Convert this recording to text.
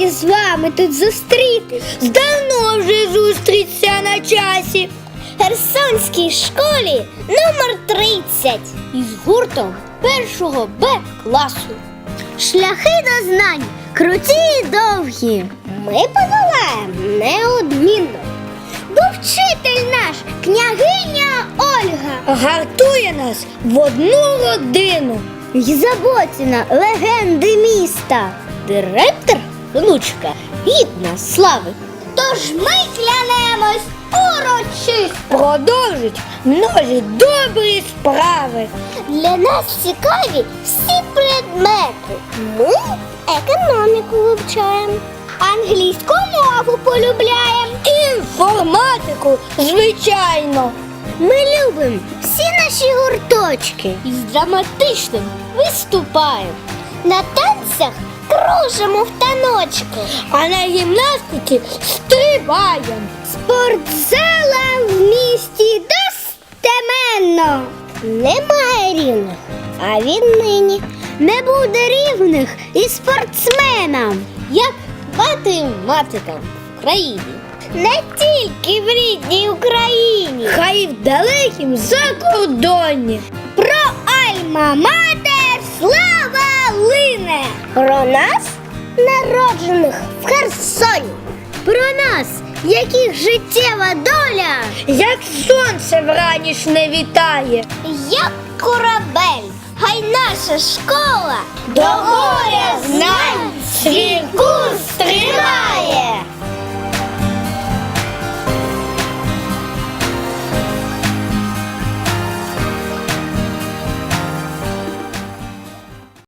раді з вами тут зустрітись. Давно вже зустріться на часі. Херсонській школі номер 30 із гуртом першого Б класу. Шляхи до знань круті і довгі. Ми подолаємо неодмінно. Бо вчитель наш, княгиня Ольга, Гартує нас в одну родину. й Заботіна легенди міста. Директор, внучка, гідна слави. Тож ми клянемось урочисто. Продовжить множить добрі справи. Для нас цікаві всі предмети. Ми економіку вивчаємо, англійську мову полюбляємо. Інформатику, звичайно. Ми любимо всі наші гурточки і з драматичним виступаємо. На танцях кружимо в таночку. А на гімнастиці стрибаємо. Спортзала в місті достеменно. Немає рівних, а віднині не буде рівних і спортсменам, як математикам в країні. Не тільки в рідній Україні. Хай і в далекім закордонні. Про Альма-Матер слава лине! Про нас, народжених в Херсоні. Про нас, яких життєва доля, Як сонце вранішне вітає. як корабель, хай наша школа до моря знає.